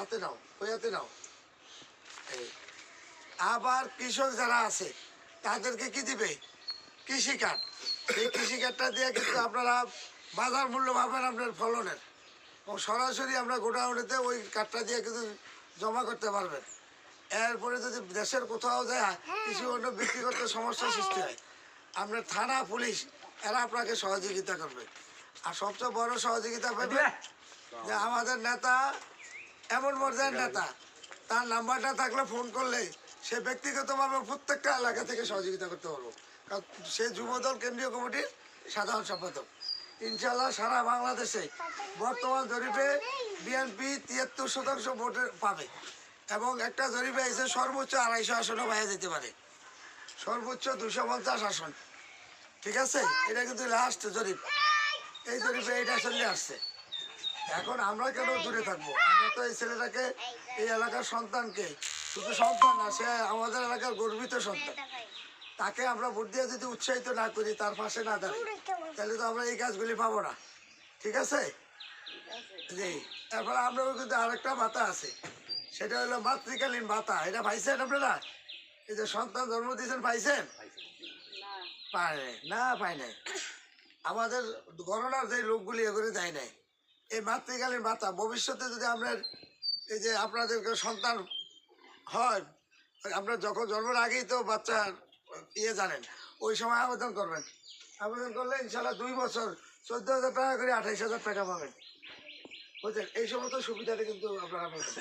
হাতে নাও, ওই হাতে নাও। আবার কৃষক যারা আছে, তাদেরকে কি দিবে? কৃষি কার্ড এই কৃষি কার্ডটা দিয়ে কিন্তু আপনারা বাজার মূল্য পাবেন আপনার ফলনের। এবং সরাসরি আমরা গোডাউনেতে ওই কার্ডটা দিয়ে কিন্তু জমা করতে পারবেন। এরপরে যদি দেশের কোথাও যায়, কিছু অন্য বিক্রি করতে সমস্যার সৃষ্টি হয় আপনার থানা পুলিশ, এরা আপনাকে সহযোগিতা করবে। আর সবচেয়ে বড় সহযোগিতা পাবে যে আমাদের নেতা এমন পর্যায়ের নেতা তার নাম্বারটা থাকলে ফোন করলে সে ব্যক্তিগতভাবে প্রত্যেকটা এলাকা থেকে সহযোগিতা করতে পারব। কারণ সে যুবদল কেন্দ্রীয় কমিটির সাধারণ সম্পাদক। ইনশাল্লাহ সারা বাংলাদেশে বর্তমান জরিপে বিএনপি তিয়াত্তর শতাংশ ভোটে পাবে এবং একটা জরিপে এসে সর্বোচ্চ আড়াইশো আসনও বাইরে যেতে পারে। সর্বোচ্চ দুশো পঞ্চাশ আসন। ঠিক আছে? এটা কিন্তু লাস্ট জরিপ। এই জরিপে এইটা আসলে আসছে। এখন আমরা কেন দূরে থাকব? আমরা তো এই ছেলেটাকে এই এলাকার সন্তানকে শুধু সন্তান না সে আমাদের এলাকার গর্বিত সন্তান। তাকে আমরা ভোট দিয়ে যদি উৎসাহিত না করি তার পাশে না দাঁড়াই তাহলে তো আমরা এই কাজগুলি পাবো না। ঠিক আছে? জি। তারপরে আমরাও কিন্তু আরেকটা ভাতা আছে। সেটা হলো মাতৃকালীন ভাতা। এটা পাইছেন আপনারা? এই যে সন্তান জন্ম দিয়েছেন পাইছেন? পায় না পায় নাই। আমাদের গণনার যে লোকগুলি এগুলি দেয় নাই। এই মাতৃকালীন ভাতা, ভবিষ্যতে যদি আমরা এই যে আপনাদের সন্তান হয় আপনার যখন জন্মের আগেই তো বাচ্চার ইয়ে জানেন, ওই সময় আবেদন করবেন। আবেদন করলে ইনশাল্লাহ দুই বছর চোদ্দ হাজার টাকা করে আঠাইশ হাজার টাকা পাবেন। বুঝলেন? এই সমস্ত সুবিধাটা কিন্তু আপনারা পাবেন।